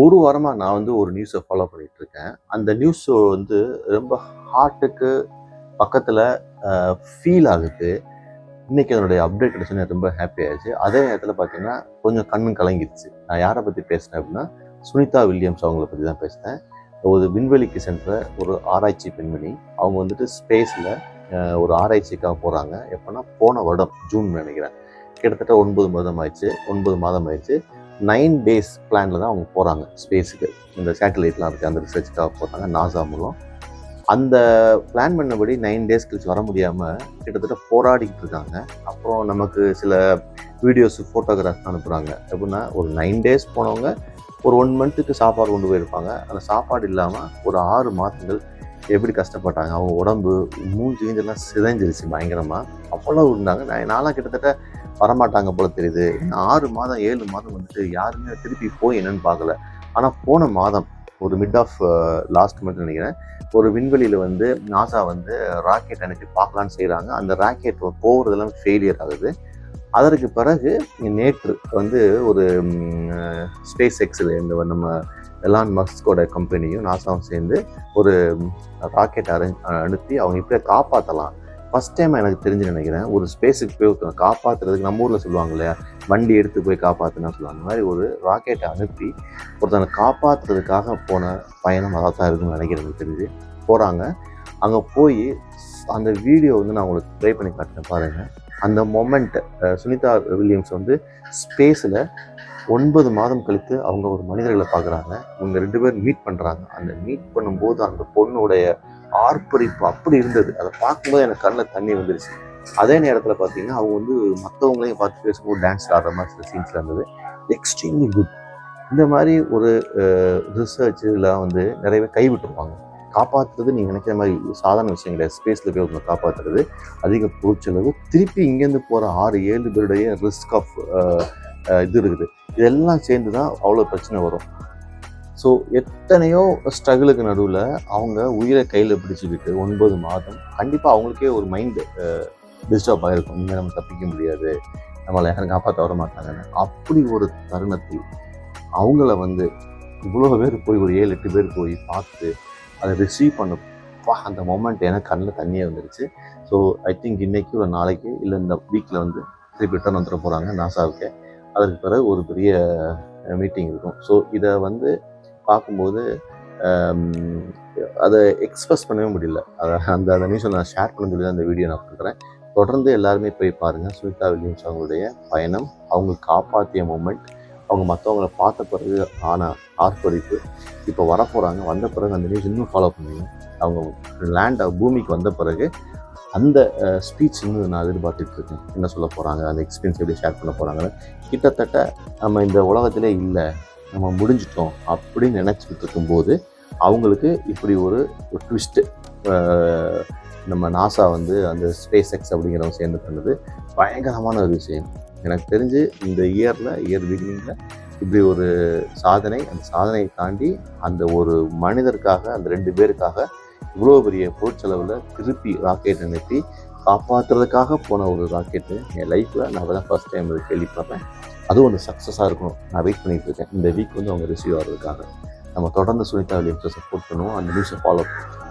ஒரு வாரமாக நான் வந்து ஒரு நியூஸை ஃபாலோ பண்ணிகிட்ருக்கேன் இருக்கேன் அந்த நியூஸ் வந்து ரொம்ப ஹார்ட்டுக்கு பக்கத்தில் ஃபீல் ஆகுது. இன்றைக்கி அதனுடைய அப்டேட் கிடச்சுன்னு ரொம்ப ஹாப்பி ஆயிடுச்சு. அதே நேரத்தில் பார்த்தீங்கன்னா கொஞ்சம் கண்ணு கலங்கிடுச்சு. நான் யாரை பற்றி பேசினேன் அப்படின்னா சுனிதா வில்லியம்ஸ் அவங்கள பற்றி தான் பேசினேன். ஒரு விண்வெளிக்கு சென்ற ஒரு ஆராய்ச்சி பெண்மணி. அவங்க வந்துட்டு ஸ்பேஸில் ஒரு ஆராய்ச்சிக்காக போகிறாங்க எப்போன்னா போன வருடம் ஜூன் நினைக்கிறேன். கிட்டத்தட்ட ஒன்பது மாதம் ஆயிடுச்சு. ஒன்பது மாதம் ஆயிடுச்சு. நைன் டேஸ் பிளானில் தான் அவங்க போகிறாங்க ஸ்பேஸுக்கு இந்த சேட்டலைட்லாம் இருக்குது அந்த ரிசர்ச்சுக்காக போகிறாங்க நாசா மூலம். அந்த பிளான் பண்ணபடி நைன் டேஸ் கழிச்சு வர முடியாமல் கிட்டத்தட்ட போராடிக்கிட்டு இருக்காங்க. அப்புறம் நமக்கு சில வீடியோஸ் ஃபோட்டோகிராஃப் அனுப்புகிறாங்க எப்படின்னா ஒரு நைன் டேஸ் போனவங்க ஒரு ஒன் மந்த்துக்கு சாப்பாடு கொண்டு போயிருப்பாங்க. அந்த சாப்பாடு இல்லாமல் ஒரு ஆறு மாதங்கள் எப்படி கஷ்டப்பட்டாங்க? அவங்க உடம்பு மூஞ்சி கீஞ்செல்லாம் சிதைஞ்சிருச்சு பயங்கரமாக அவ்வளோ இருந்தாங்க. நான் நாளாக கிட்டத்தட்ட வரமாட்டாங்க போல தெரியுது. ஆறு மாதம் ஏழு மாதம் வந்துட்டு யாருமே திருப்பி போய் என்னன்னு பார்க்கல. ஆனால் போன மாதம் ஒரு மிட் ஆஃப் லாஸ்ட் மந்த் நினைக்கிறேன் ஒரு விண்வெளியில் வந்து நாசா வந்து ராக்கெட் அனுப்பி பார்க்கலான்னு செய்கிறாங்க அந்த ராக்கெட் போகிறதெல்லாம் ஃபெயிலியர் ஆகுது. அதற்கு பிறகு நேற்று வந்து ஒரு ஸ்பேஸ் எக்ஸில் இந்த நம்ம எலான் மஸ்கோட கம்பெனியும் நாசாவும் சேர்ந்து ஒரு ராக்கெட் அரேஞ்ச் அனுப்பி அவங்க இப்படியே காப்பாற்றலாம் ஃபஸ்ட் டைம் எனக்கு தெரிஞ்சு நினைக்கிறேன் ஒரு ஸ்பேஸுக்கு போய் ஒருத்தனை காப்பாற்றுறதுக்கு நம்ம ஊரில் சொல்லுவாங்க இல்லையா? வண்டி எடுத்து போய் காப்பாற்றுனா சொல்லுவாங்க. அந்த மாதிரி ஒரு ராக்கெட்டை அனுப்பி ஒருத்தனை காப்பாற்றுறதுக்காக போன பயணம் அதாக தான் இருக்குன்னு நினைக்கிறேன் எனக்கு தெரிஞ்சு. போகிறாங்க அங்கே போய் அந்த வீடியோ வந்து நான் உங்களுக்கு ப்ளே பண்ணி காட்டுறேன் பாருங்கள் அந்த மொமெண்ட் சுனிதா வில்லியம்ஸ் வந்து ஸ்பேஸில் ஒன்பது மாதம் கழித்து அவங்க ஒரு மனிதர்களை பார்க்குறாங்க. இவங்க ரெண்டு பேரும் மீட் பண்ணுறாங்க அந்த மீட் பண்ணும்போது அந்த பொண்ணுடைய ஆர்ப்பரிப்பு அப்படி இருந்தது. அதை பார்க்கும்போது எனக்கு கண்ணில் தண்ணி வந்துருச்சு. அதே நேரத்தில் பார்த்தீங்கன்னா அவங்க வந்து மற்றவங்களையும் பார்த்து பேசும்போது டான்ஸ் ஆடுற மாதிரி சில சீன்ஸ்லாம் இருந்தது. எக்ஸ்ட்ரீம்லி குட் இந்த மாதிரி ஒரு ரிசர்ச்செலாம் இதெல்லாம் வந்து நிறையவே கைவிட்டுருப்பாங்க. காப்பாற்றுறது நீங்கள் நினைக்கிற மாதிரி சாதாரண விஷயம் கிடையாது. ஸ்பேஸில் போய் உங்களை காப்பாற்றுறது அதிக பொருட்செலவு திருப்பி இங்கேருந்து போகிற ஆறு ஏழு பேருடைய ரிஸ்க் ஆஃப் இது இருக்குது. இதெல்லாம் சேர்ந்து தான் அவ்வளோ பிரச்சனை வரும். ஸோ எத்தனையோ ஸ்ட்ரகிளுக்கு நடுவில் அவங்க உயிரை கையில் பிடிச்சிக்கிட்டு ஒன்பது மாதம் கண்டிப்பாக அவங்களுக்கே ஒரு மைண்டு டிஸ்டர்ப் ஆகிருக்கும் இங்கே நம்ம தப்பிக்க முடியாது. நம்மளை யாரும் காப்பாற்ற வர மாட்டாங்கன்னு. அப்படி ஒரு தருணத்தில் அவங்கள வந்து இவ்வளோ பேர் போய் ஒரு ஏழு எட்டு பேர் போய் பார்த்து அதை ரிசீவ் பண்ணப்பா அந்த மொமெண்ட் எனக்கு கண்ணில் தண்ணியே வந்துருச்சு. ஸோ ஐ திங்க் இன்றைக்கி ஒரு நாளைக்கு இல்லை இந்த வீக்கில் வந்து திருப்பி ரிட்டர்ன் வந்துட போகிறாங்க நாசாவுக்கு அதற்கு பிறகு ஒரு பெரிய மீட்டிங் இருக்கும். ஸோ இதை வந்து பார்க்கும்போது அதை எக்ஸ்பிரஸ் பண்ணவே முடியல. அதை அந்த அந்த நியூஸை நான் ஷேர் பண்ண சொல்லி தான் அந்த வீடியோ நான் பண்ணுறேன் தொடர்ந்து எல்லாருமே போய் பாருங்கள் சுனிதா வில்லியம்ஸ் அவங்களுடைய பயணம் அவங்க காப்பாற்றிய மூமெண்ட் அவங்க மற்றவங்கள பார்த்த பிறகு ஆன ஆர்ப்பரிப்பு இப்போ வரப்போகிறாங்க வந்த பிறகு அந்த நியூஸ் இன்னும் ஃபாலோ பண்ணுவீங்க அவங்க லேண்ட் பூமிக்கு வந்த பிறகு அந்த ஸ்பீச் இன்னும் நான் எதிர்பார்த்துட்டு இருக்கேன். என்ன சொல்ல போகிறாங்க அந்த எக்ஸ்பீரியன்ஸ் எப்படி ஷேர் பண்ண போகிறாங்கன்னு கிட்டத்தட்ட நம்ம இந்த உலகத்திலே இல்லை. நம்ம முடிஞ்சிட்டோம் அப்படின்னு நினச்சிக்கிட்டு இருக்கும்போது அவங்களுக்கு இப்படி ஒரு ஒரு ட்விஸ்ட்டு நம்ம நாசா வந்து அந்த ஸ்பேஸ் எக்ஸ் அப்படிங்கிறவங்க சேர்ந்து பண்ணது பயங்கரமான ஒரு விஷயம். எனக்கு தெரிஞ்சு இந்த இயரில் இயர் பிகினிங்கில் இப்படி ஒரு சாதனை அந்த சாதனையை தாண்டி அந்த ஒரு மனிதருக்காக அந்த ரெண்டு பேருக்காக இவ்வளோ பெரிய பொருட்செலவில் திருப்பி ராக்கெட் நிறுத்தி காப்பாற்றுறதுக்காக போன ஒரு ராக்கெட்டு என் லைஃப்பில் நான் தான் ஃபஸ்ட் டைம் கேள்விப்படுறேன். அதுவும் ஒரு சக்ஸஸாக இருக்கணும். நான் வெயிட் பண்ணிகிட்டு இருக்கேன். இந்த வீக் வந்து அவங்க ரிசீவ் ஆகிறதுக்காக. நம்ம தொடர்ந்து சுனிதா வில்லியம்ஸை சப்போர்ட் பண்ணுவோம். அந்த நியூஸை ஃபாலோ பண்ணுவோம்.